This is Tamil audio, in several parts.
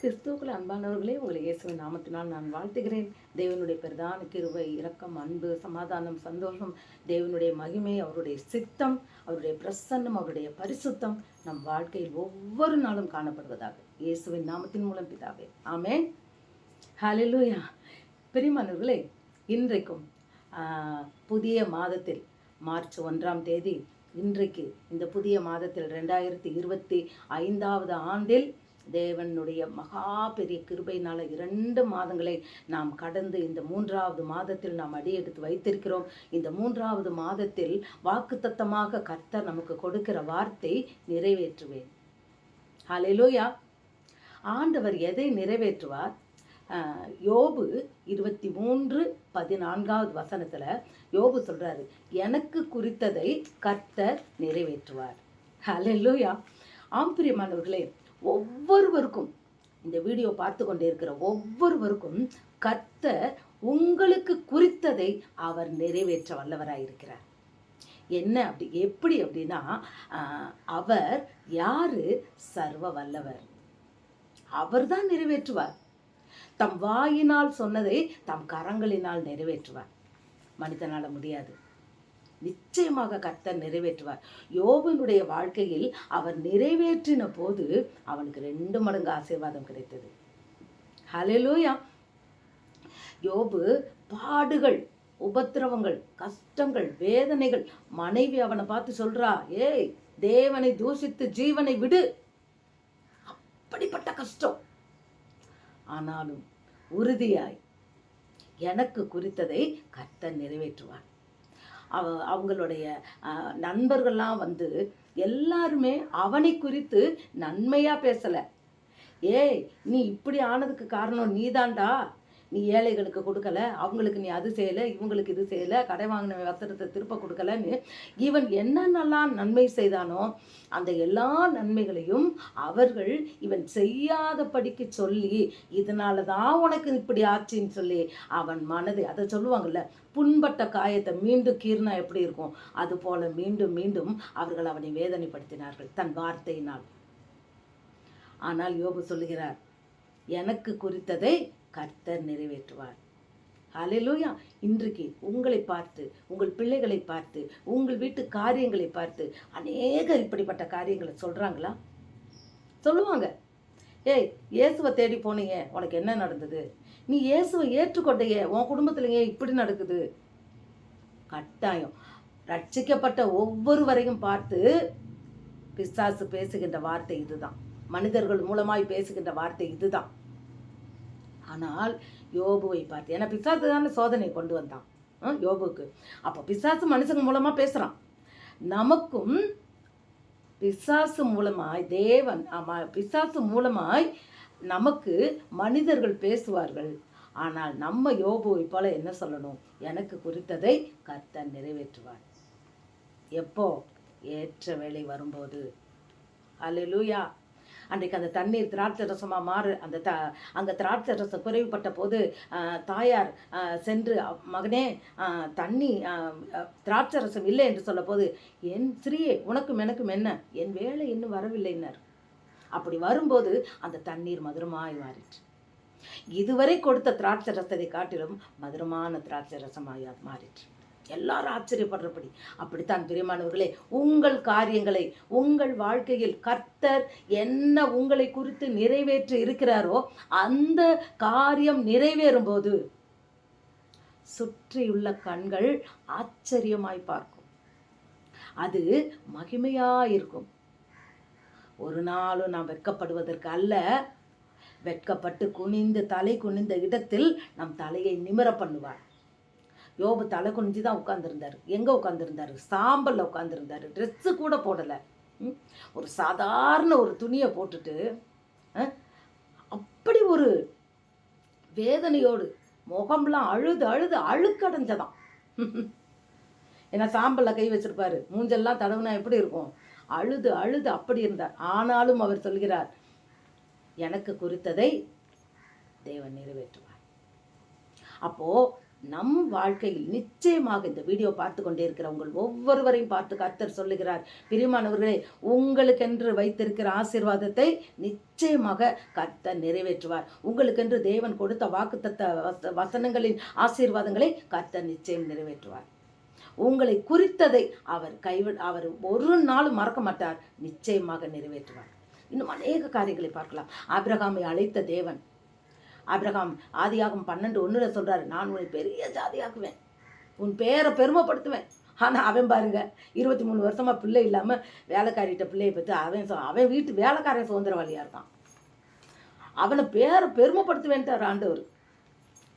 கிறிஸ்துவுக்குள் அன்பானவர்களே உங்களை இயேசுவின் நாமத்தினால் நான் வாழ்த்துகிறேன். தேவனுடைய பிரதான கிருவை இரக்கம் அன்பு சமாதானம் சந்தோஷம் தேவனுடைய மகிமை அவருடைய சித்தம் அவருடைய பிரசன்னம் அவருடைய பரிசுத்தம் நம் வாழ்க்கையில் ஒவ்வொரு நாளும் காணப்படுவதாக. இயேசுவின் நாமத்தின் மூலம் பிதாவே. ஆமே ஹalleluya. பிரிமானவர்களே இன்றைக்கும் புதிய மாதத்தில் மார்ச் ஒன்றாம் தேதி இன்றைக்கு இந்த புதிய மாதத்தில் ரெண்டாயிரத்தி இருபத்தி ஐந்தாவது ஆண்டில் தேவனுடைய மகா பெரிய கிருபையினால் இரண்டு மாதங்களை நாம் கடந்து இந்த மூன்றாவது மாதத்தில் நாம் அடியெடுத்து வைத்திருக்கிறோம். இந்த மூன்றாவது மாதத்தில் வாக்குத்தத்தமாக கர்த்தர் நமக்கு கொடுக்கிற வார்த்தை நிறைவேற்றுவேன். ஹலெலோயா ஆண்டவர் எதை நிறைவேற்றுவார்? யோபு இருபத்தி மூன்று பதினான்காவது வசனத்தில் யோபு சொல்கிறாரு எனக்கு குறித்ததை கர்த்தர் நிறைவேற்றுவார். ஹalleluya ஆம்பிரியமானவர்களே ஒவ்வொருவருக்கும் இந்த வீடியோ பார்த்து கொண்டே இருக்கிற ஒவ்வொருவருக்கும் கர்த்தர் உங்களுக்கு குறித்ததை அவர் நிறைவேற்ற வல்லவராயிருக்கிறார் என்ன அப்படி எப்படி அப்படின்னா அவர் யாரு? சர்வ வல்லவர். அவர்தான் நிறைவேற்றுவார். தம் வாயினால் சொன்னதை தம் கரங்களினால் நிறைவேற்றுவார். மனிதனால் முடியாது. நிச்சயமாக கர்த்தர் நிறைவேற்றுவார். யோபனுடைய வாழ்க்கையில் அவர் நிறைவேற்றின போது அவனுக்கு ரெண்டு மடங்கு ஆசீர்வாதம் கிடைத்தது. ஹalleluya யோபு பாடுகள் உபத்திரவங்கள் கஷ்டங்கள் வேதனைகள் மனைவி அவனை பார்த்து சொல்றா ஏய் தேவனை தூஷித்து ஜீவனை விடு. அப்படிப்பட்ட கஷ்டம். ஆனாலும் உறுதியாய் எனக்கு குறித்ததை கர்த்தர் நிறைவேற்றுவார். அவ அவங்களுடைய நண்பர்கள்லாம் வந்து எல்லாருமே அவனை குறித்து நன்மையாக பேசலை. ஏய் நீ இப்படி ஆனதுக்கு காரணம் நீதான்டா நீ ஏழைகளுக்கு கொடுக்கல அவங்களுக்கு நீ அது செய்யலை இவங்களுக்கு இது செய்யலை கடை வாங்கின வஸ்திரத்தை திருப்ப கொடுக்கலன்னு இவன் என்னென்னலாம் நன்மை செய்தானோ அந்த எல்லா நன்மைகளையும் அவர்கள் இவன் செய்யாதபடிக்கு சொல்லி இதனால தான் உனக்கு இப்படி ஆச்சுன்னு சொல்லி அவன் மனதை அதை சொல்லுவாங்கல்ல புண்பட்ட காயத்தை மீண்டும் கீர்னா எப்படி இருக்கும்? அது போல மீண்டும் மீண்டும் அவர்கள் அவனை வேதனைப்படுத்தினார்கள் தன் வார்த்தையினால். ஆனால் யோபு சொல்லுகிறார் எனக்கு குறித்ததை கர்த்தர் நிறைவேற்றுவார். ஹalleluya இன்றைக்கு உங்களை பார்த்து உங்கள் பிள்ளைகளை பார்த்து உங்கள் வீட்டு காரியங்களை பார்த்து அநேகர் இப்படிப்பட்ட காரியங்களை சொல்கிறாங்களா சொல்லுவாங்க. ஏய் இயேசுவை தேடி போனீங்க உனக்கு என்ன நடந்தது? நீ இயேசுவை ஏற்றுக்கொண்டையே உன் குடும்பத்துல ஏன் இப்படி நடக்குது. கட்டாயம். ரட்சிக்கப்பட்ட ஒவ்வொருவரையும் பார்த்து பிசாசு பேசுகின்ற வார்த்தை இதுதான். மனிதர்கள் மூலமாய் பேசுகின்ற வார்த்தை இதுதான். ஆனால் யோபுவை பார்த்து ஏன்னா பிசாசு தானே சோதனை கொண்டு வந்தான். ஆ, யோபுக்கு அப்போ பிசாசு மனுஷங்க மூலமாக பேசுகிறான் நமக்கும் பிசாசு மூலமாய் தேவன் ஆமாம் பிசாசு மூலமாய் நமக்கு மனிதர்கள் பேசுவார்கள். ஆனால் நம்ம யோபுவை போல என்ன சொல்லணும்? எனக்கு குறித்ததை கர்த்தர் நிறைவேற்றுவார். எப்போ? ஏற்ற வேலை வரும்போது. அல்லூயா அன்றைக்கு அந்த தண்ணீர் திராட்சை ரசமாக மாறு அந்த த அங்கே திராட்சை ரசம் குறைவுபட்ட போது தாயார் சென்று மகனே தண்ணி திராட்சை ரசம் இல்லை என்று சொல்ல போது என் சிறியே உனக்கும் எனக்கும் என்ன? என் வேலை இன்னும் வரவில்லைன்னார். அப்படி வரும்போது அந்த தண்ணீர் மதுரமாய் மாறிற்று. இதுவரை கொடுத்த திராட்சை ரசத்தை காட்டிலும் மதுரமான திராட்சை ரசமாய் மாறிற்று. எல்லாரும் ஆச்சரியப்படுறபடி. அப்படித்தான் பிரியமானவர்களே உங்கள் காரியங்களை உங்கள் வாழ்க்கையில் கர்த்தர் என்ன உங்களை குறித்து நிறைவேற்றி இருக்கிறாரோ அந்த காரியம் நிறைவேறும் போது சுற்றியுள்ள கண்கள் ஆச்சரியமாய் பார்க்கும். அது மகிமையாக இருக்கும் ஒரு நாளும் நாம் வெட்கப்படுவதற்கு அல்ல. வெட்கப்பட்டு குனிந்து தலை குனிந்த இடத்தில் நம் தலையை நிமிர பண்ணுவார். யோபு தலை குனிஞ்சு தான் உட்காந்துருந்தாரு எங்கே உட்காந்துருந்தாரு சாம்பலில் உட்காந்துருந்தார் ட்ரெஸ்ஸு கூட போடலை. ஒரு சாதாரண ஒரு துணியை போட்டுட்டு அப்படி ஒரு வேதனையோடு முகம்லாம் அழுது அழுது அழுக்கடைஞ்சதான். ஏன்னா சாம்பலில் கை வச்சிருப்பாரு? மூஞ்செல்லாம் தடவுனா எப்படி இருக்கும்? அழுது அழுது அப்படி இருந்தார். ஆனாலும் அவர் சொல்கிறார் எனக்கு குறித்ததை தேவன் நிறைவேற்றுவார். அப்போது நம் வாழ்க்கையில் நிச்சயமாக இந்த வீடியோ பார்த்து கொண்டே இருக்கிற உங்கள் ஒவ்வொருவரையும் பார்த்து கர்த்தர் சொல்லுகிறார். பிரியமானவர்களே உங்களுக்கென்று வைத்திருக்கிற ஆசீர்வாதத்தை நிச்சயமாக கர்த்தர் நிறைவேற்றுவார். உங்களுக்கென்று தேவன் கொடுத்த வாக்குத்தத்த வசனங்களின் ஆசீர்வாதங்களை கர்த்தர் நிச்சயம் நிறைவேற்றுவார். உங்களை குறித்ததை அவர் கைவி அவர் ஒரு நாளும் மறக்க மாட்டார். நிச்சயமாக நிறைவேற்றுவார். இன்னும் அநேக காரியங்களை பார்க்கலாம். ஆபிரகாமை அழைத்த தேவன் ஆபிரகாம் ஆதியாகம் பன்னெண்டு ஒன்றில் சொல்கிறாரு நான் உன்னை பெரிய ஜாதியாக்குவேன். உன் பேரை பெருமைப்படுத்துவேன். ஆனால் அவன் பாருங்க இருபத்தி மூணு வருஷமாக பிள்ளை இல்லாமல் வேலைக்காரிகிட்ட பிள்ளையை பற்றி அவன் சொ- அவன் வீட்டு வேலைக்காரன் சுதந்திரவாளியாக இருக்கான் அவனை பேரை பெருமைப்படுத்துவேன்ட்டார் ஆண்டவர்.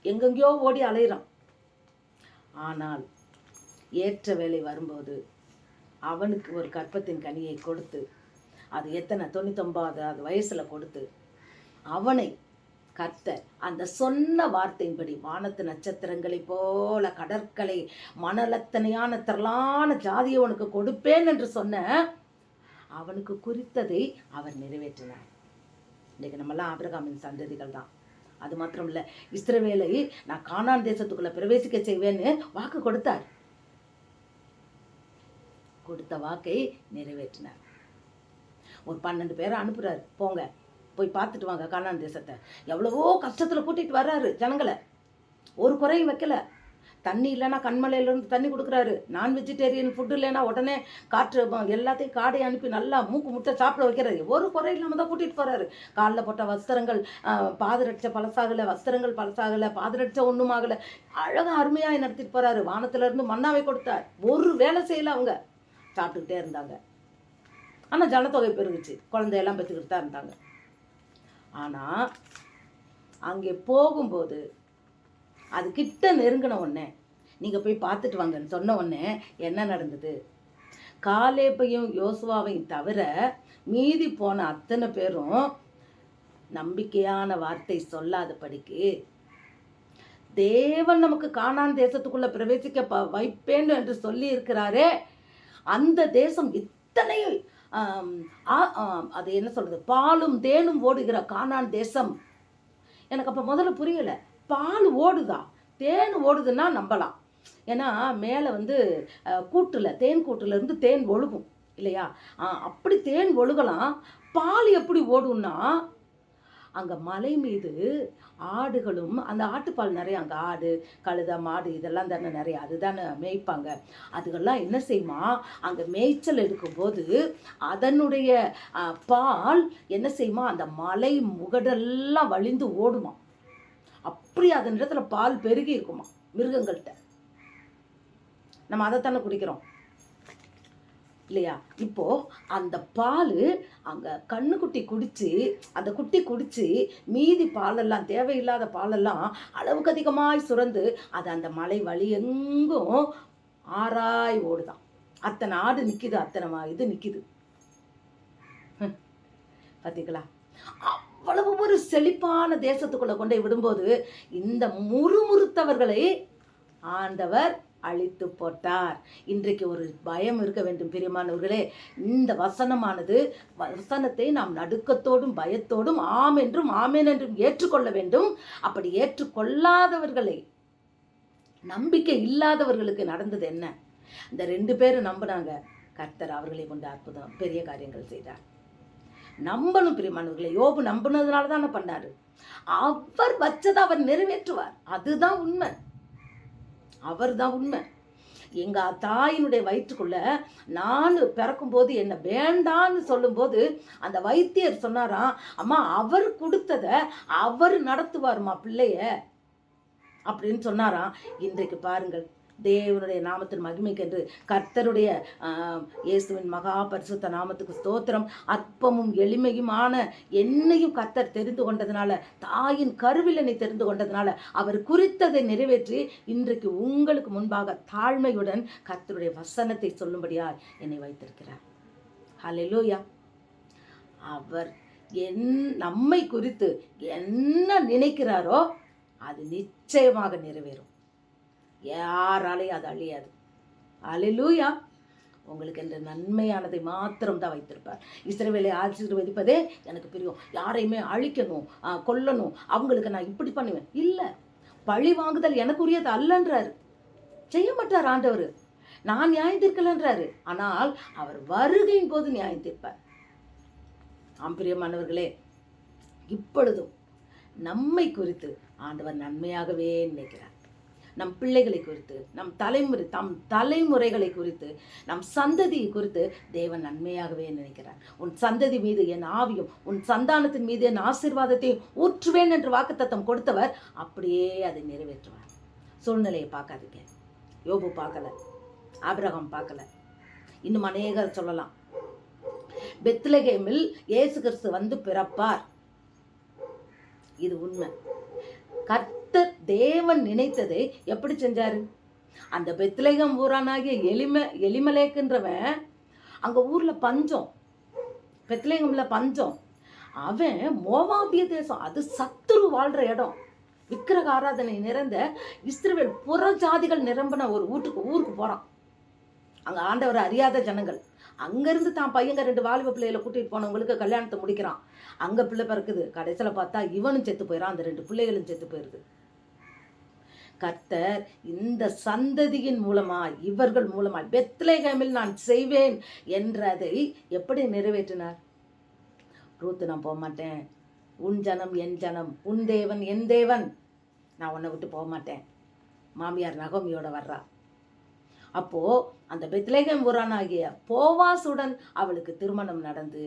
எங்கெங்கேயோ ஓடி அலையிறான். ஆனால் ஏற்ற வேலை வரும்போது அவனுக்கு ஒரு கற்பத்தின் கனியை கொடுத்து அது எத்தனை தொண்ணூத்தொம்பது அது வயசில் கொடுத்து அவனை கர்த்தர். அந்த சொன்ன வார்த்தையின்படி வானத்து நட்சத்திரங்களைப் போல கடற்கரை மணலத்தனையான திரளான ஜாதியை உனக்கு கொடுப்பேன் என்று சொன்ன அவனுக்கு குறித்ததை அவர் நிறைவேற்றினார். இன்னைக்கு நம்மலாம் ஆபிரகாமின் சந்ததிகள் தான். அது மாத்திரம் இல்லை இஸ்ரவேலை நான் காணான் தேசத்துக்குள்ள பிரவேசிக்க செய்வேன்னு வாக்கு கொடுத்தார். கொடுத்த வாக்கை நிறைவேற்றினார். ஒரு பன்னெண்டு பேரை அனுப்புறாரு. போங்க. போய் பார்த்துட்டு வாங்க கானான் தேசத்தை. எவ்வளவோ கஷ்டத்தில் கூட்டிகிட்டு வர்றாரு ஜனங்களை. ஒரு குறையும் வைக்கல. தண்ணி இல்லைன்னா கண்மலையிலேருந்து தண்ணி கொடுக்குறாரு. நான் வெஜிடேரியன் ஃபுட்டு இல்லைன்னா உடனே காற்று எல்லாத்தையும் காடை அனுப்பி நல்லா மூக்கு முட்டை சாப்பிட வைக்கிறாரு. ஒரு குறை இல்லாமல் தான் கூட்டிகிட்டு போகிறாரு காலில் போட்ட வஸ்திரங்கள் பாதரட்ச பழசாகலை வஸ்திரங்கள் பழசாகலை பாதரட்ச ஒன்றுமாகலை அழகாக அருமையாக நடத்திட்டு போகிறாரு வானத்திலேருந்து மண்ணாவை கொடுத்தார். ஒரு வேலை செய்யல அவங்க. சாப்பிட்டுக்கிட்டே இருந்தாங்க. ஆனால் ஜனத்தொகை பெருகுச்சு. குழந்தையெல்லாம் பெற்றுக்கிட்டு தான் இருந்தாங்க. ஆனால் அங்கே போகும்போது அது கிட்ட நெருங்கின உடனே நீங்கள் போய் பார்த்துட்டு வாங்கன்னு சொன்ன உடனே என்ன நடந்தது? காலேப்பையும் யோசுவாவையும் தவிர மீதி போன அத்தனை பேரும் நம்பிக்கையான வார்த்தை சொல்லாதபடிக்கு தேவன் நமக்கு காணான் தேசத்துக்குள்ளே பிரவேசிக்க ப வைப்பேன் என்று சொல்லி இருக்கிறாரே அந்த தேசம் இத்தனை அது என்ன சொல்கிறது பாலும் தேனும் ஓடுகிற காணான் தேசம். எனக்கு அப்போ முதல்ல புரியலை. பால் ஓடுதா? தேன் ஓடுதுன்னா நம்பலாம். ஏன்னா மேலே வந்து கூட்டில் தேன் கூட்டிலேருந்து தேன் ஒழுகும் இல்லையா? அப்படி தேன் ஒழுகலாம். பால் எப்படி ஓடும்னா அங்கே மலை மீது ஆடுகளும் அந்த ஆட்டுப்பால் நிறைய அங்கே ஆடு கழுத மாடு இதெல்லாம் தானே நிறைய அதுதானே மேய்ப்பாங்க. அதுகெல்லாம் என்ன செய்யுமா? அங்கே மேய்ச்சல் எடுக்கும்போது அதனுடைய பால் என்ன செய்யுமா? அந்த மலை முகடெல்லாம் வழிந்து ஓடுமா அப்படி அதன் இடத்துல பால் பெருகி இருக்குமா மிருகங்கள்கிட்ட நம்ம அதைத்தானே குடிக்கிறோம். இல்லையா? இப்போ அந்த பால் அங்கே கண்ணுக்குட்டி குடிச்சு அந்த குட்டி குடிச்சு மீதி பாலெல்லாம் தேவையில்லாத பாலெல்லாம் அளவுக்கு அதிகமாய் சுரந்து அது அந்த மலை வழி எங்கும் ஆறாய் ஓடுதான். அத்தனை ஆடு நிற்கிது அத்தனை இது நிற்கிது பார்த்தீங்களா அவ்வளவு ஒரு செழிப்பான தேசத்துக்குள்ள கொண்டு விடும்போது இந்த முறுமுறுத்தவர்களை ஆண்டவர் அழித்து போட்டார். இன்றைக்கு ஒரு பயம் இருக்க வேண்டும் பிரியமானவர்களே. இந்த வசனமானது வசனத்தை நாம் நடுக்கத்தோடும் பயத்தோடும் ஆம் என்றும் ஆமேன் என்றும் ஏற்றுக்கொள்ள வேண்டும். அப்படி ஏற்றுக்கொள்ளாதவர்களை நம்பிக்கை இல்லாதவர்களுக்கு நடந்தது என்ன? இந்த ரெண்டு பேரும் நம்பினாங்க. கர்த்தர் அவர்களை கொண்டு அற்புதம் பெரிய காரியங்கள் செய்தார். நம்பணும் பிரியமானவர்களை. யோபு நம்பினதுனால தானே பண்ணாரு. அவர் வச்சதை அவர் நிறைவேற்றுவார். அதுதான் உண்மை. அவர் தான் உண்மை. எங்கள் தாயினுடைய வயிற்றுக்குள்ள நான் பிறக்கும்போது என்னை வேண்டான்னு சொல்லும்போது அந்த வைத்தியர் சொன்னாராம் அம்மா அவர் கொடுத்ததை அவர் நடத்துவாருமா பிள்ளைய. அப்படின்னு சொன்னாராம். இன்றைக்கு பாருங்கள் தேவனுடைய நாமத்தின் மகிமைக்கென்று கர்த்தருடைய இயேசுவின் மகா பரிசுத்த நாமத்துக்கு ஸ்தோத்திரம். அற்பமும் எளிமையுமான என்னையும் கர்த்தர் தெரிந்து கொண்டதுனால தாயின் கருவில் என்னை தெரிந்து கொண்டதுனால அவர் குறித்ததை நிறைவேற்றி இன்றைக்கு உங்களுக்கு முன்பாக தாழ்மையுடன் கர்த்தருடைய வசனத்தை சொல்லும்படியாய் என்னை வைத்திருக்கிறார். ஹலெலூயா அவர் என் நம்மை குறித்து என்ன நினைக்கிறாரோ அது நிச்சயமாக நிறைவேறும். யாராலையும் அது அழியாது. அழிலூயா உங்களுக்கு இந்த நன்மையானதை மாத்திரம் தான் வைத்திருப்பார். இஸ்ரவேலை ஆசீர்வதிப்பதே எனக்கு பிரியம். யாரையுமே அழிக்கணும் கொல்லணும் அவங்களுக்கு நான் இப்படி பண்ணுவேன். இல்லை. பழி வாங்குதல் எனக்குரியது அல்லன்றாரு. செய்ய மாட்டார் ஆண்டவர். நான் நியாயம் தீர்க்கலன்றாரு. ஆனால் அவர் வருகையின் போது நியாயம் தீர்ப்பார். இப்பொழுதும் நம்மை குறித்து ஆண்டவர் நன்மையாகவே நினைக்கிறார். நம் பிள்ளைகளை குறித்து நம் தலைமுறை தம் தலைமுறைகளை குறித்து நம் சந்ததியை குறித்து தேவன் நன்மையாகவே நினைக்கிறார். உன் சந்ததி மீது என் ஆவியும் உன் சந்தானத்தின் மீது என் ஆசீர்வாதத்தையும் ஊற்றுவேன் என்று வாக்குத்தத்தம் கொடுத்தவர் அப்படியே அதை நிறைவேற்றுவார். சூழ்நிலையை பார்க்காதீங்க. யோபு பார்க்கல. ஆபிரகம் பார்க்கல. இன்னும் அநேகர் சொல்லலாம். பெத்லகேமில் இயேசு கிறிஸ்து வந்து பிறப்பார். இது உண்மை. கர்த்தர் தேவன் நினைத்ததை எப்படி செஞ்சாரு? அந்த பெத்லகம் ஊரானாகிய எலிம எலிமலேக்குன்றவன் அங்கே ஊரில் பஞ்சம். பெத்லேகம்ல பஞ்சம். அவன் மோவாபிய தேசம். அது சத்துரு வாழ்கிற இடம். விக்கிரக ஆராதனை நிறைந்த இஸ்ரவேல் புற ஜாதிகள் நிரம்பின ஒரு வீட்டுக்கு ஊருக்கு போகிறான் அங்கே ஆண்டவர் அறியாத ஜனங்கள். அங்கேருந்து தான் பையங்க ரெண்டு வாலிப பிள்ளைகளை கூட்டிகிட்டு போனவங்களுக்கு கல்யாணத்தை முடிக்கிறான். அங்கே பிள்ளை பிறக்குது. கடைசியில் பார்த்தா இவனும் செத்து போயிடான் அந்த ரெண்டு பிள்ளைகளும் செத்து போயிடுது கர்த்தர் இந்த சந்ததியின் மூலமாய் இவர்கள் மூலமாய் பெத்லேகமில் நான் செய்வேன் என்றதை எப்படி நிறைவேற்றினார்? ரூத்து நான் போக மாட்டேன் உன் ஜனம் என் ஜனம் உன் தேவன் என் தேவன். நான் உன்னை விட்டு போக மாட்டேன் மாமியார் நகமியோட வர்றா. அப்போ அந்த பெத்லேகம் ஊரானாகிய போவாசுடன் அவளுக்கு திருமணம் நடந்து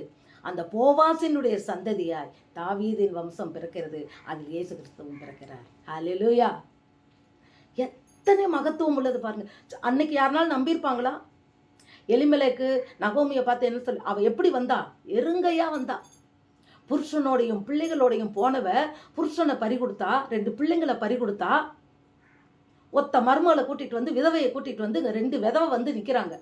அந்த போவாசினுடைய சந்ததியாய் தாவீதின் வம்சம் பிறக்கிறது. அதில் இயேசு கிறிஸ்துவும் பிறக்கிறார். ஹalleluya. எத்தனை மகத்துவம் உள்ளது பாருங்க. அன்னைக்கு யாருனாலும் நம்பியிருப்பாங்களா? எலிமலைக்கு நகோமியை பார்த்து என்ன சொல்லி அவள் எப்படி வந்தா? எருங்கையா வந்தா. புருஷனோடையும் பிள்ளைகளோடையும் போனவ புருஷனை பறி கொடுத்தா ரெண்டு பிள்ளைங்களை பறி கொடுத்தா ஒத்த மருமகளை கூட்டிட்டு வந்து விதவையை கூட்டிட்டு வந்து இங்க ரெண்டு விதவை வந்து நிற்கிறாங்க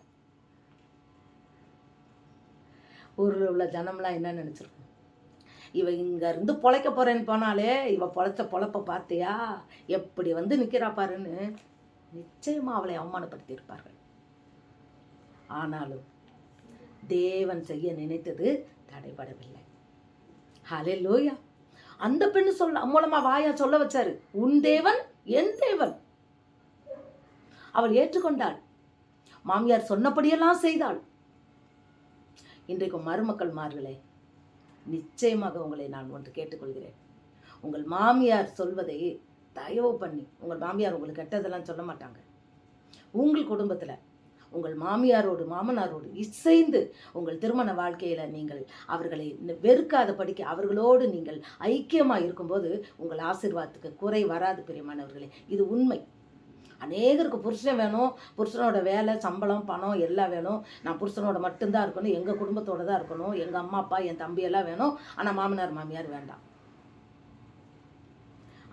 ஊரில் உள்ள ஜனம்லாம் என்ன நினச்சிருக்கோம்? இவ இங்கேருந்து பொழைக்க போகிறேன்னு போனாலே இவ பொழைச்ச பொழப்ப பார்த்தியா? எப்படி வந்து நிற்கிறா பாருன்னு நிச்சயமாக அவளை அவமானப்படுத்தி இருப்பார்கள் ஆனாலும் தேவன் செய்ய நினைத்தது தடைபடவில்லை. ஹலே லோயா அந்த பெண்ணு சொல்ல மூலமா வாயா சொல்ல வச்சாரு உன் தேவன் என் தேவன். அவள் ஏற்றுக்கொண்டாள். மாமியார் சொன்னபடியெல்லாம் செய்தாள். இன்றைக்கு மருமக்கள் மார்களே நிச்சயமாக உங்களை நான் ஒன்று கேட்டுக்கொள்கிறேன். உங்கள் மாமியார் சொல்வதை தயவு பண்ணி உங்கள் மாமியார் உங்களுக்கு கெட்டதெல்லாம் சொல்ல மாட்டாங்க. உங்கள் குடும்பத்தில் உங்கள் மாமியாரோடு மாமனாரோடு இசைந்து உங்கள் திருமண வாழ்க்கையில் நீங்கள் அவர்களை வெறுக்காத படிக்க அவர்களோடு நீங்கள் ஐக்கியமாக இருக்கும்போது உங்கள் ஆசிர்வாதத்துக்கு குறை வராது பிரியமானவர்களே. இது உண்மை. அநேகருக்கு புருஷன் வேணும் புருஷனோட வேலை சம்பளம் பணம் எல்லாம் வேணும். நான் புருஷனோட மட்டும்தான் இருக்கணும் எங்கள் குடும்பத்தோடு தான் இருக்கணும் எங்கள் அம்மா அப்பா என் தம்பி எல்லாம் வேணும். ஆனால் மாமனார் மாமியார் வேண்டாம்.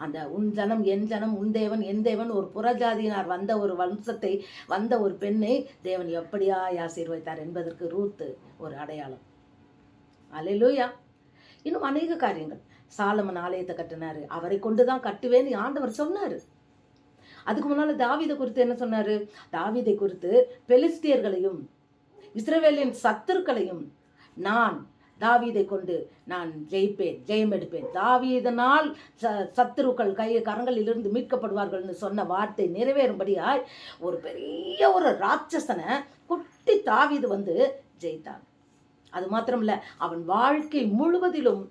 அந்த உன் ஜனம் என் ஜனம் உன் தேவன் என் தேவன் ஒரு புறஜாதியினார் வந்த ஒரு வம்சத்தை வந்த ஒரு பெண்ணை தேவன் எப்படியா ஆசீர்வைத்தார் என்பதற்கு ரூத்து ஒரு அடையாளம். அலையிலூயா இன்னும் அநேக காரியங்கள். சாலமன் ஆலயத்தை கட்டினார். அவரை கொண்டு தான் கட்டுவேன்னு ஆண்டவர் சொன்னார். அதுக்கு முன்னால் தாவிதை குறித்து என்ன சொன்னார்? தாவீதை குறித்து பெலிஸ்தியர்களையும் இஸ்ரவேலின் சத்துருக்களையும் நான் தாவீதை கொண்டு நான் ஜெயிப்பேன் ஜெயம் எடுப்பேன். தாவீதனால் ச சத்துருக்கள் கை கரங்களிலிருந்து மீட்கப்படுவார்கள்னு சொன்ன வார்த்தை நிறைவேறும்படியாய் ஒரு பெரிய ஒரு ராட்சசனை குட்டி தாவீது வந்து ஜெயித்தான். அது மாத்திரமில்ல அவன் வாழ்க்கை முழுவதிலும்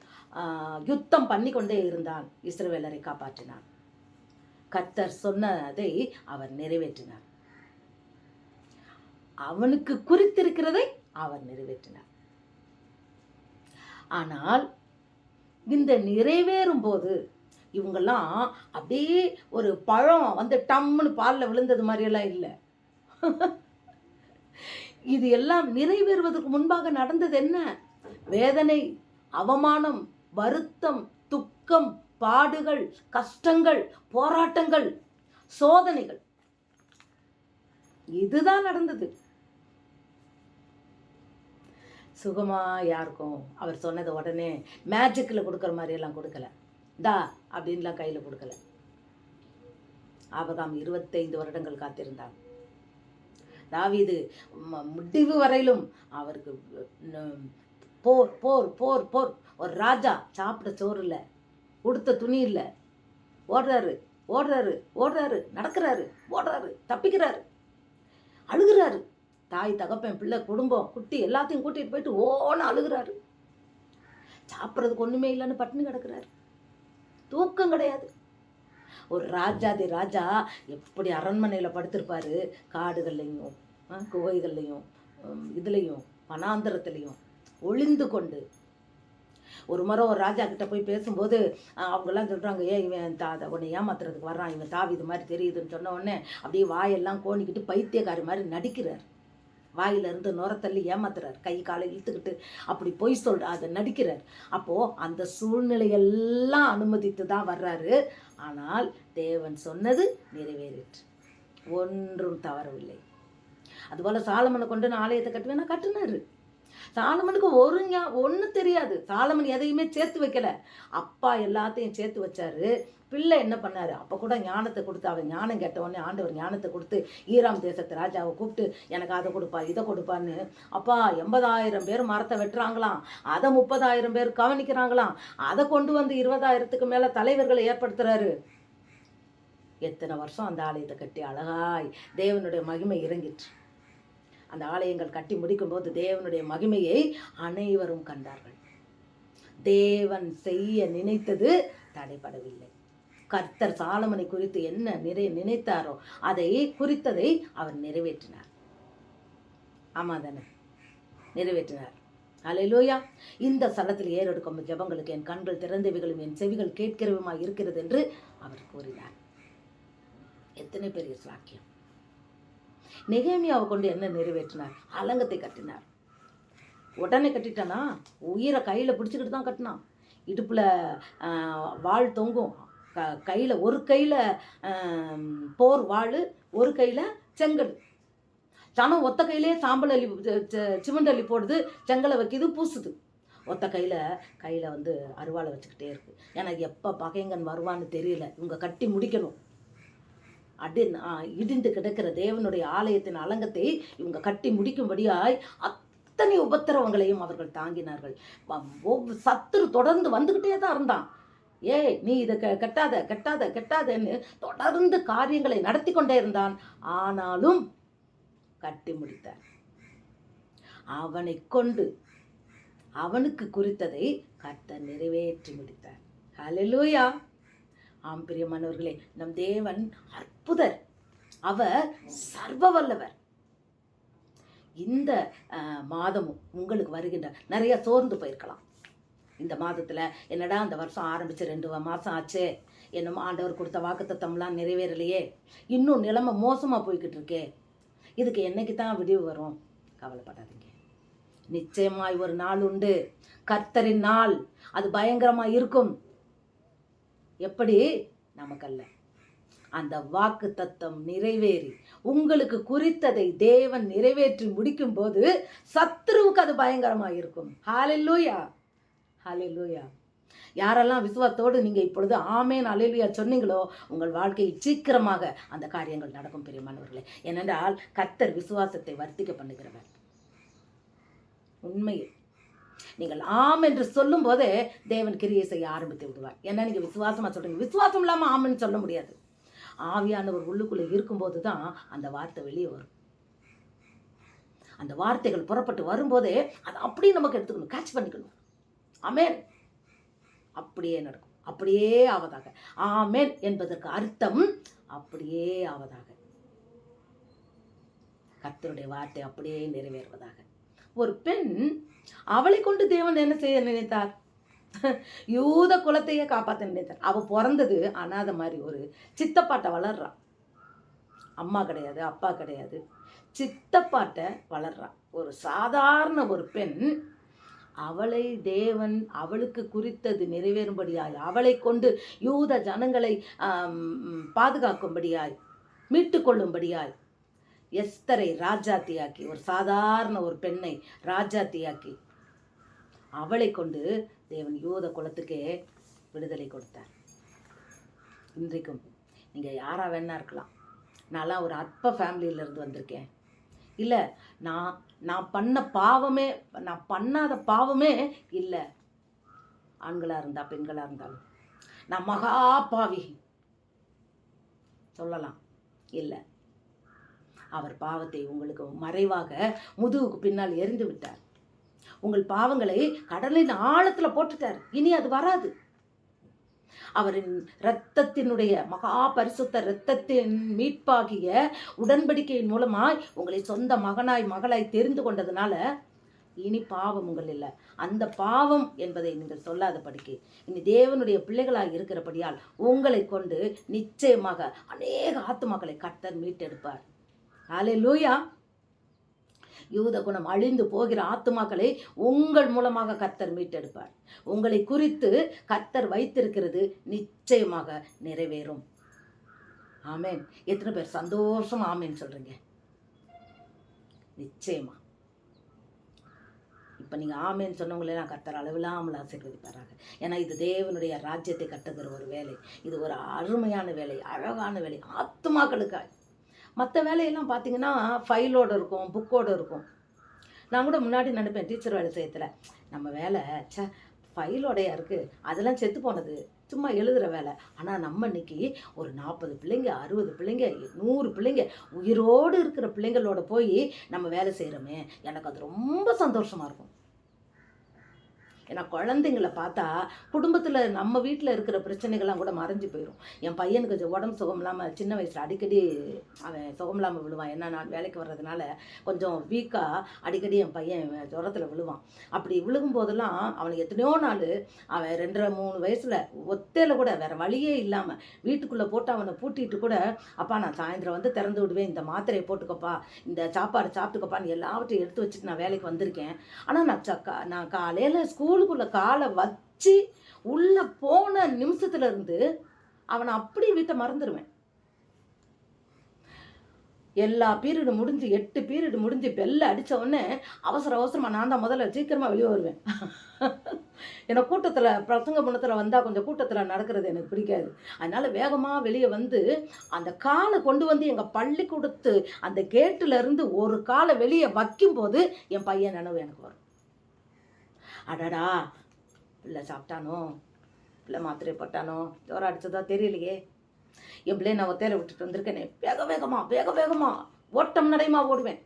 யுத்தம் பண்ணி கொண்டே இருந்தான். இஸ்ரவேலரை காப்பாற்றினான். கத்தர் சொன்னதை அவர் நிறைவேற்றினார். அவனுக்கு குறித்திருக்கிறதை அவர் நிறைவேற்றினார். ஆனால் இந்த நிறைவேறும் போது இவங்கெல்லாம் அப்படியே ஒரு பழம் வந்து டம்முன்னு பாலில் விழுந்தது மாதிரியெல்லாம் இல்லை. இது எல்லாம் நிறைவேறுவதற்கு முன்பாக நடந்தது என்ன? வேதனை அவமானம் வருத்தம் துக்கம் பாடுகள் கஷ்டங்கள் போராட்டங்கள் சோதனைகள். இதுதான் நடந்தது. சுகமாக யாருக்கும்? அவர் சொன்னதை உடனே மேஜிக்கில் கொடுக்குற மாதிரியெல்லாம் கொடுக்கல. தா அப்படின்லாம் கையில் கொடுக்கல. ஆபகாம் இருபத்தைந்து வருடங்கள் காத்திருந்தார். தாவீது ம- முடிவு வரையிலும் அவருக்கு போர் போர் போர் போர். ஒரு ராஜா சாப்பிட சோறு இல்லை. உடுத்த துணி இல்லை. ஓடுறாரு ஓடுறாரு ஓடுறாரு நடக்கிறாரு ஓடுறாரு தப்பிக்கிறாரு அழுகிறாரு. தாய் தகப்பன் பிள்ளை குடும்பம் குட்டி எல்லாத்தையும் கூட்டிகிட்டு போயிட்டு ஓன அழுகிறாரு. சாப்பிட்றதுக்கு ஒன்றுமே இல்லைன்னு பட்டினி கிடக்குறாரு. தூக்கம் கிடையாது. ஒரு ராஜாதி ராஜா எப்படி அரண்மனையில் படுத்திருப்பாரு? காடுகள்லையும் குகைகள்லையும் இதுலையும் இதுலேயும் ஒளிந்து கொண்டு. ஒரு முறை ஒரு ராஜா கிட்ட போய் பேசும்போது அவங்கெல்லாம் சொல்கிறாங்க ஏன் இவன் தா உன்னை ஏமாத்துறதுக்கு வர்றான் இவன் தாவி இது மாதிரி தெரியுதுன்னு சொன்ன உடனே அப்படியே வாயெல்லாம் கோணிக்கிட்டு பைத்தியக்காரி மாதிரி நடிக்கிறார். வாயிலிருந்து நுரத்தள்ளி ஏமாத்துறார். கை காலை இழுத்துக்கிட்டு அப்படி பொய் சொல் அதை நடிக்கிறார். அப்போது அந்த சூழ்நிலையெல்லாம் அனுமதித்து தான் வர்றாரு. ஆனால் தேவன் சொன்னது நிறைவேறிற்று. ஒன்றும் தவறவில்லை. அதுபோல் சாலமனை கொண்டு நான் ஆலயத்தை கட்டுவேன்? நான் கட்டினாரு. சாலமனுக்கு ஒரு ஞா ஒன்றும் தெரியாது. சாலமன் எதையுமே சேர்த்து வைக்கல. அப்பா எல்லாத்தையும் சேர்த்து வச்சாரு. பிள்ளை என்ன பண்ணாரு? அப்போ கூட ஞானத்தை கொடுத்து அவன் ஞானம் கேட்ட உடனே ஆண்டவர் ஞானத்தை கொடுத்து ஈராம் தேசத்து ராஜாவை கூப்பிட்டு எனக்கு அதை கொடுப்பா இதை கொடுப்பான்னு. அப்பா எண்பதாயிரம் பேர் மரத்தை வெட்டுறாங்களாம். அதை முப்பதாயிரம் பேர் கவனிக்கிறாங்களாம். அதை கொண்டு வந்து இருபதாயிரத்துக்கு மேலே தலைவர்களை ஏற்படுத்துறாரு. எத்தனை வருஷம் அந்த ஆலயத்தை கட்டி அழகாய் தேவனுடைய மகிமை இறங்கிட்டு அந்த ஆலயங்கள் கட்டி முடிக்கும்போது தேவனுடைய மகிமையை அனைவரும் கண்டார்கள். தேவன் செய்ய நினைத்தது தடைபடவில்லை கர்த்தர் சாலமனை குறித்து என்ன நிறை நினைத்தாரோ அதை குறித்ததை அவர் நிறைவேற்றினார். ஆமா தானே? நிறைவேற்றினார். அலையிலோயா இந்த சலத்தில் ஏறெடுக்கும் ஜெபங்களுக்கு என் கண்கள் திறந்தவைகளும் என் செவிகள் கேட்கிறவுமாய் இருக்கிறது என்று அவர் கூறினார். எத்தனை பெரிய சாக்கியம் நெகேமியாவை கொண்டு என்ன நிறைவேற்றினார்? அலங்கத்தை கட்டினார். உடனே கட்டிட்டானா? உயிரை கையில் பிடிச்சிக்கிட்டு தான் கட்டினான். இடுப்பில் வாள் தொங்கும். க கையில் ஒரு கையில் போர் வாள் ஒரு கையில் செங்கல். சனம் ஒத்த கையிலே சாம்பல் அள்ளி சிமெண்ட் அள்ளி போடுது செங்கலை வைக்கிது பூசுது. ஒத்த கையில் கையில் வந்து அருவாளை வச்சுக்கிட்டே இருக்குது ஏன்னா எப்போ பகைங்கன் வருவான்னு தெரியல. இவங்க கட்டி முடிக்கணும். அடி இடிந்து கிடக்கிற தேவனுடைய ஆலயத்தின் அலங்கத்தை இவங்க கட்டி முடிக்கும்படியாய் அத்தனை உபத்திரவங்களையும் அவர்கள் தாங்கினார்கள். ஒவ்வொரு சத்துரு தொடர்ந்து வந்துக்கிட்டே தான் இருந்தான். ஏய் நீ இதை க கட்டாத கட்டாத கட்டாதன்னு தொடர்ந்து காரியங்களை நடத்தி கொண்டே இருந்தான். ஆனாலும் கட்டி முடித்தார். அவனை கொண்டு அவனுக்கு குறித்ததை கர்த்தர் நிறைவேற்றி முடித்தார். ஹலெலூயா ஆம் பிரியமானவர்களே நம் தேவன் அற்புதர். அவர் சர்வ வல்லவர் இந்த மாதமும் உங்களுக்கு வருகின்ற நிறைய சோர்ந்து போயிருக்கலாம். இந்த மாதத்தில் என்னடா அந்த வருஷம் ஆரம்பித்து ரெண்டு மாதம் ஆச்சு? என்னமோ ஆண்டவர் கொடுத்த வாக்குத்தத்தம்லாம் நிறைவேறலையே. இன்னும் நிலைமை மோசமாக போய்கிட்டு இருக்கே இதுக்கு என்னைக்கு தான் விடிவு வரும்? கவலைப்படாதீங்க. நிச்சயமாய் ஒரு நாள் உண்டு. கர்த்தரின் நாள். அது பயங்கரமாக இருக்கும். எப்படி? நமக்கல்ல. அந்த வாக்கு தத்தம் நிறைவேறி உங்களுக்கு குறித்ததை தேவன் நிறைவேற்றி முடிக்கும் போது சத்ருவுக்கு அது பயங்கரமாக இருக்கும் ஹalleluya. ஹalleluya. யாரெல்லாம் விசுவாத்தோடு நீங்கள் இப்பொழுது ஆமேன் அலையிலியா சொன்னீங்களோ உங்கள் வாழ்க்கையில் சீக்கிரமாக அந்த காரியங்கள் நடக்கும் பெரியமானவர்களே. ஏனென்றால் கத்தர் விசுவாசத்தை வர்த்திக்க பண்ணுகிறவர். உண்மையில். நீங்கள் ஆம் என்று சொல்லும் போதே தேவன் கிரியை செய்ய ஆரம்பித்து விடுவார். ஏன்னா நீங்கள் விசுவாசமாக சொல்கிறீங்க விசுவாசம் இல்லாமல் ஆம்னு சொல்ல முடியாது. ஆவியானவர் உள்ளுக்குள்ளே இருக்கும்போது தான் அந்த வார்த்தை வெளியே வரும். அந்த வார்த்தைகள் புறப்பட்டு வரும்போதே அதை அப்படியே நமக்கு எடுத்துக்கணும். கேட்ச் பண்ணிக்கணும். ஆமேன் அப்படியே நடக்கும். அப்படியே ஆவதாக. ஆமேன் என்பதற்கு அர்த்தம் அப்படியே ஆவதாக. கர்த்தருடைய வார்த்தை அப்படியே நிறைவேறுவதாக. ஒரு பெண் அவளை கொண்டு தேவன் என்ன செய்ய நினைத்தார்? யூத குலத்தையே காப்பாற்ற நினைத்தார். அவள் பிறந்தது அனாதை மாதிரி ஒரு சித்தப்பாட்டை வளர்றான் அம்மா கிடையாது அப்பா கிடையாது. சித்தப்பாட்டை வளர்றான் ஒரு சாதாரண ஒரு பெண் அவளை தேவன் அவளுக்கு குறித்தது நிறைவேறும்படியாய் அவளை கொண்டு யூத ஜனங்களை பாதுகாக்கும்படியாய் மீட்டு கொள்ளும்படியாய் எஸ்தரை ராஜாத்தியாக்கி ஒரு சாதாரண ஒரு பெண்ணை ராஜாத்தியாக்கி அவளை கொண்டு தேவன் யூத குலத்துக்கே விடுதலை கொடுத்தார். இன்றைக்கும் நீங்கள் யாராக வேணா இருக்கலாம். நான்லாம் ஒரு அற்ப ஃபேமிலியிலேருந்து வந்திருக்கேன். இல்லை நான் நான் பண்ண பாவமே நான் பண்ணாத பாவமே இல்லை. ஆண்களாக இருந்தால் பெண்களாக இருந்தாலும். நான் மகா பாவி சொல்லலாம். இல்லை. அவர் பாவத்தை உங்களுக்கு மறைவாக முதுகுக்கு பின்னால் எரிந்து விட்டார். உங்கள் பாவங்களை கடலின் ஆழத்தில் போட்டுட்டார். இனி அது வராது. அவரின் இரத்தத்தினுடைய மகா பரிசுத்த இரத்தத்தின் மீட்பாகிய உடன்படிக்கையின் மூலமாய் உங்களை சொந்த மகனாய் மகளாய் தெரிந்து கொண்டதுனால இனி பாவம் உங்கள் இல்லை. அந்த பாவம் என்பதை நீங்கள் சொல்லாதபடிக்கு இனி தேவனுடைய பிள்ளைகளாக இருக்கிறபடியால் உங்களை கொண்டு நிச்சயமாக அநேக ஆத்துமாக்களை கர்த்தர் மீட்டெடுப்பார். ஆலே லூயா யூத குணம் அழிந்து போகிற ஆத்துமாக்களை உங்கள் மூலமாக கத்தர் மீட்டெடுப்பார். உங்களை குறித்து கத்தர் வைத்திருக்கிறது நிச்சயமாக நிறைவேறும். ஆமேன். எத்தனை பேர் சந்தோஷம் ஆமேன்னு சொல்றீங்க? நிச்சயமா. இப்போ நீங்கள் ஆமேன்னு சொன்னவங்களே நான் கத்தர் அளவில்லாமல் ஆசீர்வதிப்பாராங்க ஏன்னா இது தேவனுடைய ராஜ்யத்தை கட்டுகிற ஒரு வேலை. இது ஒரு அருமையான வேலை அழகான வேலை ஆத்மாக்களுக்காய் மற்ற வேலையெல்லாம் பார்த்தீங்கன்னா ஃபைலோடு இருக்கும் புக்கோடு இருக்கும். நான் கூட முன்னாடி நினைப்பேன் டீச்சர் வேலை செய்யத்தில் நம்ம வேலை சே ஃபைலோடையா இருக்குது அதெல்லாம் செத்து போனது. சும்மா எழுதுகிற வேலை. ஆனால் நம்ம இன்னைக்கு ஒரு நாற்பது பிள்ளைங்க அறுபது பிள்ளைங்க நூறு பிள்ளைங்க உயிரோடு இருக்கிற பிள்ளைங்களோட போய் நம்ம வேலை செய்கிறோமே எனக்கு அது ரொம்ப சந்தோஷமாக இருக்கும். ஏன்னா குழந்தைங்கள பார்த்தா குடும்பத்தில் நம்ம வீட்டில் இருக்கிற பிரச்சனைகள்லாம் கூட மறைஞ்சு போயிடும் என் பையனுக்கு கொஞ்சம் உடம்பு சுகம் இல்லாமல் சின்ன வயசில் அடிக்கடி அவன் சுகம் இல்லாமல் விழுவான். ஏன்னா நான் வேலைக்கு வர்றதுனால கொஞ்சம் வீக்காக அடிக்கடி என் பையன் ஜுரத்தில் விழுவான். அப்படி விழுகும் போதெல்லாம் அவனுக்கு எத்தனையோ நாள் அவன் ரெண்டரை மூணு வயசில் ஒத்தையில் கூட வேறு வழியே இல்லாமல் வீட்டுக்குள்ளே போட்டு அவனை பூட்டிட்டு கூட அப்பா நான் சாயந்தரம் வந்து திறந்து விடுவேன். இந்த மாத்திரையை போட்டுக்கப்பா. இந்த சாப்பாடு சாப்பிட்டுக்கப்பான்னு எல்லாவற்றையும் எடுத்து வச்சுட்டு நான் வேலைக்கு வந்திருக்கேன். ஆனால் நான் சக்கா நான் காலையில் ஸ்கூல் ஸ்கூலுக்குள்ளே காலை வச்சு உள்ளே போன நிமிஷத்துல இருந்து அவனை அப்படியே வீட்டை மறந்துடுவேன் எல்லா பீரியடு முடிஞ்சு எட்டு பீரியடு முடிஞ்சு பெல்ல அடித்த உடனே அவசர அவசரமாக நான் தான் முதல்ல சீக்கிரமாக வெளியே வருவேன். ஏன்னா கூட்டத்தில் பிரசங்க முன்னத்தில் வந்தால் கொஞ்சம் கூட்டத்தில் நடக்கிறது எனக்கு பிடிக்காது. அதனால் வேகமாக வெளியே வந்து அந்த காலை கொண்டு வந்து எங்கள் பள்ளிக்கூடத்து அந்த கேட்டுல இருந்து ஒரு காலை வெளியே வைக்கும்போது என் பையன் நினைவு எனக்கு வரும். அடடா பிள்ளை சாப்பிட்டானோ? பிள்ளை மாத்திரை போட்டானோ? ஜோரம் அடித்ததா தெரியலையே. எப்படியே நான் ஒத்தையில விட்டுட்டு வந்திருக்கேனே. வேக வேகமாக வேக வேகமா. ஓட்டம் நடைமா ஓடுவேன்.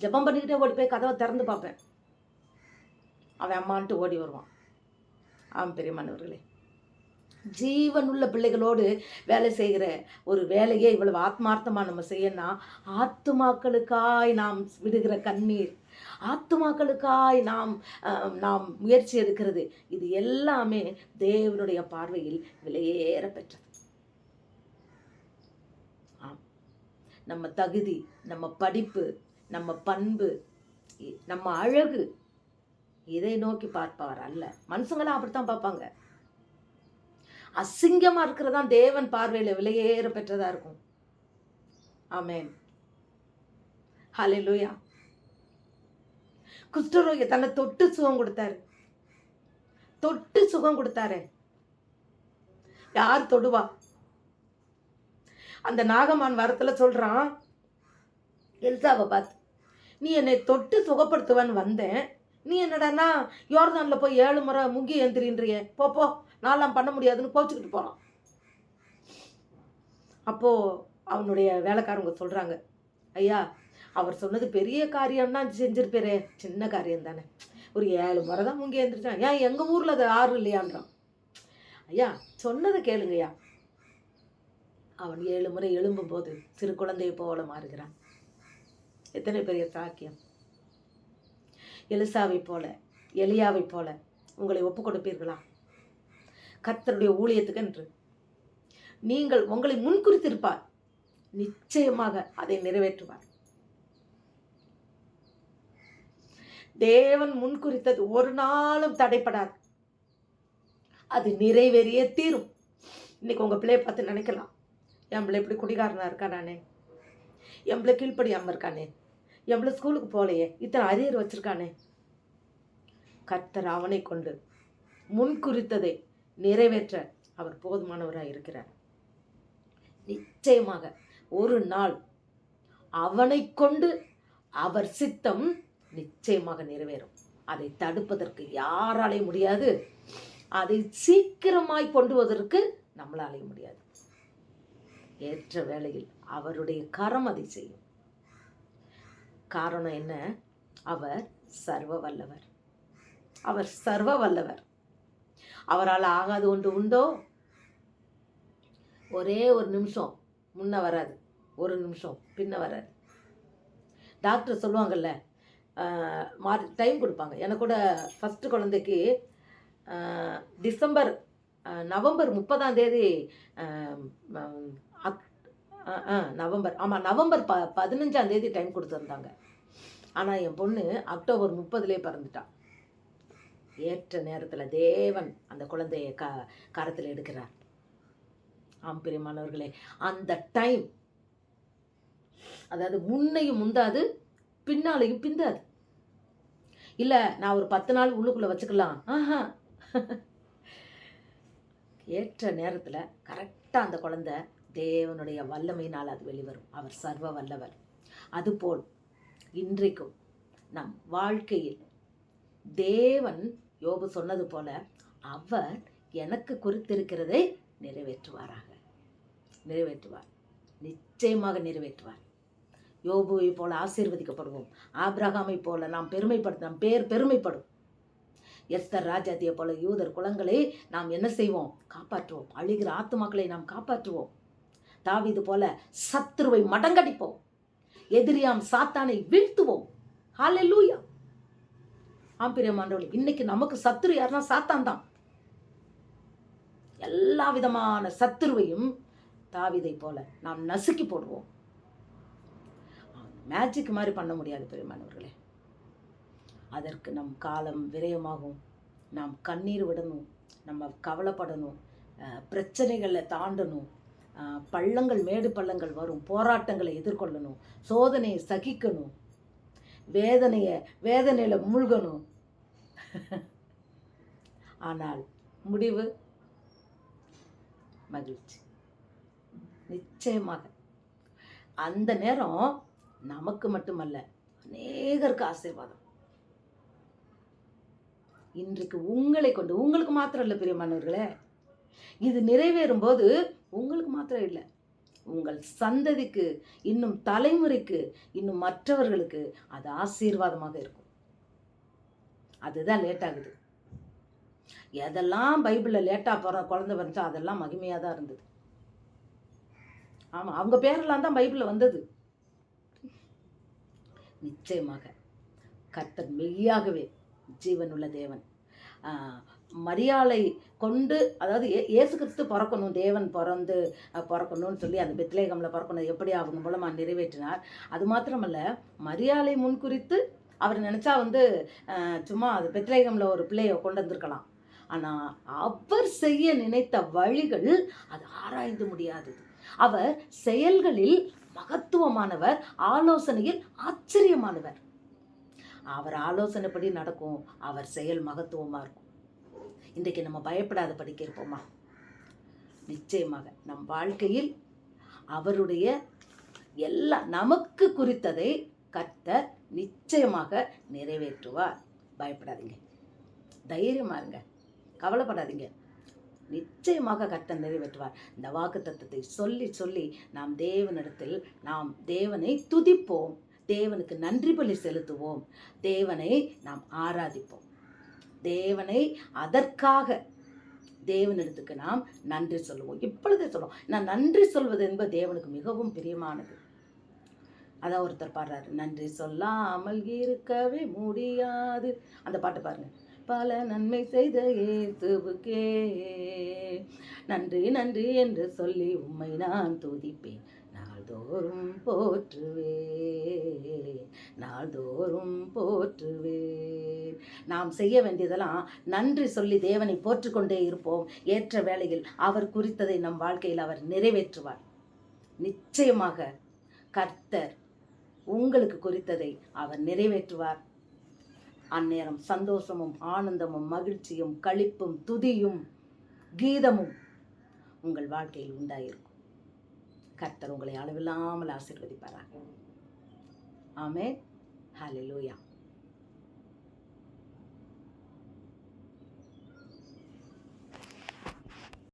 ஜெபம் பண்ணிக்கிட்டே ஓடி போய் கதவை திறந்து பார்ப்பேன். அவன் அம்மான்ட்டு ஓடி வருவான். ஆம் பெரியமானவர்களே உள்ள பிள்ளைகளோடு வேலை செய்கிற ஒரு வேலையை இவ்வளவு ஆத்மார்த்தமாக நம்ம செய்யணும்னா ஆத்துமாக்களுக்காய் நாம் விடுகிற கண்ணீர். ஆத்துமாக்களுக்காய் நாம் ஆஹ், நாம் முயற்சி எடுக்கிறது. இது எல்லாமே தேவனுடைய பார்வையில் விலையேற பெற்றது ஆம். நம்ம தகுதி நம்ம படிப்பு நம்ம பண்பு நம்ம அழகு இதை நோக்கி பார்ப்பவர் அல்ல. மனுஷங்களாம் அப்படித்தான் பார்ப்பாங்க. அசிங்கமா இருக்கிறதா தேவன் பார்வையில விலையேற பெற்றதா இருக்கும். ஆமென். லூயா குஷ்டரோகி தன்னை தொட்டு சுகம் கொடுத்தாரு. தொட்டு சுகம் கொடுத்தாரு. யார் தொடுவா? அந்த நாகமான் வரத்துல சொல்றான் எல்சாவை பார்த்து நீ என்னை தொட்டு சுகப்படுத்துவன்னு வந்தேன். நீ என்னடான்னா யோர்தான்ல போய் ஏழு முறை முங்கி எந்திரின்றிய போ போ. நான்லாம் பண்ண முடியாதுன்னு கோச்சுக்கிட்டு போறான். அப்போ அவனுடைய வேலைக்காரங்க சொல்றாங்க ஐயா அவர் சொன்னது பெரிய காரியம்னா செஞ்சிருப்பேரே. சின்ன காரியம் தானே. ஒரு ஏழு முறை தான் முங்கி எழுந்திரிச்சான் ஏன் எங்கள் ஊரில் அது ஆறு இல்லையான்றான். ஐயா சொன்னதை கேளுங்கய்யா. அவன் ஏழு முறை எழும்பும் போது சிறு குழந்தையை போல மாறுகிறான். எத்தனை பெரிய சாக்கியம். எலிசாவை போல எலியாவை போல உங்களை ஒப்பு கொடுப்பீர்களா கர்த்தருடைய ஊழியத்துக்கு என்று. நீங்கள் உங்களை முன்குறித்திருப்பார். நிச்சயமாக அதை நிறைவேற்றுவார். தேவன் முன்குறித்தது ஒரு நாளும் தடைப்படாது. அது நிறைவேறியே தீரும். இன்னைக்கு உங்கள் பிள்ளைய பார்த்து நினைக்கலாம். என் பிள்ளை இப்படி குடிகாரனா இருக்கானே என் பிள்ளை கீழ்ப்படியாமல் இருக்கானே? என் பிள்ளை ஸ்கூலுக்கு போகலையே? இத்தனை அரியர் வச்சிருக்கானே? கர்த்தர் அவனை கொண்டு முன்குறித்ததை நிறைவேற்ற அவர் போதுமானவராக இருக்கிறார். நிச்சயமாக ஒரு நாள் அவனை கொண்டு அவர் சித்தம் நிச்சயமாக நிறைவேறும். அதை தடுப்பதற்கு யாராலையும் முடியாது. அதை சீக்கிரமாய் கொண்டுவதற்கு நம்மளாலையும் முடியாது. ஏற்ற வேளையில் அவருடைய கரம் அதை செய்யும். காரணம் என்ன? அவர் சர்வ வல்லவர் அவர் சர்வ வல்லவர் அவரால் ஆகாது ஒன்று உண்டோ? ஒரே ஒரு நிமிஷம். முன்ன வராது. ஒரு நிமிஷம். பின்ன வராது. டாக்டர் சொல்லுவாங்கல்ல மாறி டைம் கொடுப்பாங்க. எனக்கு கூட ஃபஸ்ட்டு குழந்தைக்கு டிசம்பர் நவம்பர் முப்பதாம் தேதி அக்- நவம்பர் ஆமாம் நவம்பர் ப பதினஞ்சாம் தேதி டைம் கொடுத்துருந்தாங்க. ஆனால் என் பொண்ணு அக்டோபர் முப்பதுலேயே பிறந்துட்டான் ஏற்ற நேரத்தில் தேவன் அந்த குழந்தையை க கரத்தில் எடுக்கிறார். ஆம் பிரியமானவர்களே அந்த டைம் அதாவது முன்னையும் முந்தாது பின்னாலையும் பிந்தாது. இல்லை நான் ஒரு பத்து நாள் உள்ளுக்குள்ளே வச்சுக்கலாம். ஆஹா. ஏற்ற நேரத்தில் கரெக்டாக அந்த குழந்தை தேவனுடைய வல்லமையினால் அது வெளிவரும். அவர் சர்வ வல்லவர். அதுபோல் இன்றைக்கும் நம் வாழ்க்கையில் தேவன் யோபு சொன்னது போல அவர் எனக்கு குறித்திருக்கிறதை நிறைவேற்றுவாராக. நிறைவேற்றுவார். நிச்சயமாக நிறைவேற்றுவார். யோபுவை போல ஆசீர்வதிக்கப்படுவோம். ஆப்ரஹாமை போல நாம் பெருமைப்படுத்த நம் பேர் பெருமைப்படும். எஸ்தர் ராஜாத்தியை போல யூதர் குலங்களை நாம் என்ன செய்வோம்? காப்பாற்றுவோம். அழிகிற ஆத்துமாக்களை நாம் காப்பாற்றுவோம். தாவிது போல சத்துருவை மடங்கடிப்போம். எதிரியாம் சாத்தானை வீழ்த்துவோம். ஹalleluya. ஆம்பிரியமானவர்களே இன்னைக்கு நமக்கு சத்துரு யாருன்னா சாத்தான் தான். எல்லா விதமான சத்துருவையும் தாவிதை போல நாம் நசுக்கி போடுவோம். மேஜிக் மாதிரி பண்ண முடியாது பெரியமானவர்களே அதற்கு நம் காலம் விரயமாகும். நாம் கண்ணீர் விடணும். நம்ம கவலைப்படணும். பிரச்சனைகளை தாண்டணும். பள்ளங்கள் மேடு பள்ளங்கள் வரும். போராட்டங்களை எதிர்கொள்ளணும். சோதனையை சகிக்கணும். வேதனையை வேதனையில் மூழ்கணும். ஆனால் முடிவு மகிழ்ச்சி. நிச்சயமாக. அந்த நேரம் நமக்கு மட்டுமல்ல அநேகருக்கு ஆசீர்வாதம். இன்றைக்கு உங்களை கொண்டு உங்களுக்கு மாத்திரம் இல்லை பிரியமானவர்களே இது நிறைவேறும் போது உங்களுக்கு மாத்திரம் இல்லை. உங்கள் சந்ததிக்கு இன்னும் தலைமுறைக்கு இன்னும் மற்றவர்களுக்கு அது ஆசீர்வாதமாக இருக்கும். அதுதான் லேட் ஆகுது. எதெல்லாம் பைபிளில் லேட்டாக போகிற குழந்த வந்துச்சோ அதெல்லாம் மகிமையாக தான் இருந்தது. ஆமாம் அவங்க பேரெல்லாம் தான் பைபிளில் வந்தது. நிச்சயமாக. கர்த்தர் மெய்யாகவே ஜீவனுள்ள தேவன். மரியாளை கொண்டு அதாவது ஏ இயேசு கிறிஸ்து பிறக்கணும் தேவன் பிறந்து பிறக்கணும்னு சொல்லி அந்த பெத்லேகமில் பிறக்கணும் எப்படி அவங்க மூலமாக நிறைவேற்றினார்? அது மாத்திரமல்ல மரியாளை முன்குறித்து அவர் நினச்சா வந்து சும்மா அது பெத்லேகமில் ஒரு பிள்ளையை கொண்டு வந்திருக்கலாம். ஆனால் அவர் செய்ய நினைத்த வழிகள் அது ஆராய்ந்து முடியாதது. அவர் செயல்களில் மகத்துவமானவர் ஆலோசனையில் ஆச்சரியமானவர். அவர் ஆலோசனைப்படி நடக்கும் அவர் செயல் மகத்துவமாக இருக்கும். இன்றைக்கு நம்ம பயப்படாத படிக்க இருப்போமா? நிச்சயமாக நம் வாழ்க்கையில் அவருடைய எல்லா நமக்கு குறித்ததை கர்த்தர் நிச்சயமாக நிறைவேற்றுவார். பயப்படாதீங்க. தைரியமாக இருங்க. கவலைப்படாதீங்க. நிச்சயமாக கர்த்தர் நிறைவேற்றுவார். இந்த வாக்கு தத்துவத்தை சொல்லி சொல்லி நாம் தேவனிடத்தில் நாம் தேவனை துதிப்போம். தேவனுக்கு நன்றி பலி செலுத்துவோம். தேவனை நாம் ஆராதிப்போம். தேவனை அதற்காக தேவனிடத்துக்கு நாம் நன்றி சொல்லுவோம். இப்பொழுதே சொல்லுவோம். நான் நன்றி சொல்வது என்பது தேவனுக்கு மிகவும் பிரியமானது. அதான் ஒருத்தர் பாடுறாரு. நன்றி சொல்லாமல் இருக்கவே முடியாது. அந்த பாட்டு பாருங்கள் பல நன்மை செய்த இயேசுவுக்கே. நன்றி நன்றி என்று சொல்லி உம்மை நான் துதிப்பேன். நாள்தோறும் போற்றுவேன். நாள்தோறும் போற்றுவேன். நாம் செய்ய வேண்டியதெல்லாம் நன்றி சொல்லி தேவனை போற்றுக்கொண்டே இருப்போம். ஏற்ற வேளையில் அவர் குறித்ததை நம் வாழ்க்கையில் அவர் நிறைவேற்றுவார். நிச்சயமாக கர்த்தர் உங்களுக்கு குறித்ததை அவர் நிறைவேற்றுவார். அந்நேரம் சந்தோஷமும் ஆனந்தமும் மகிழ்ச்சியும் களிப்பும் துதியும் கீதமும் உங்கள் வாழ்க்கையில் உண்டாயிருக்கும். கர்த்தர் உங்களை அளவில்லாமல் ஆசீர்வதிப்பாராக. ஆமென். லூயா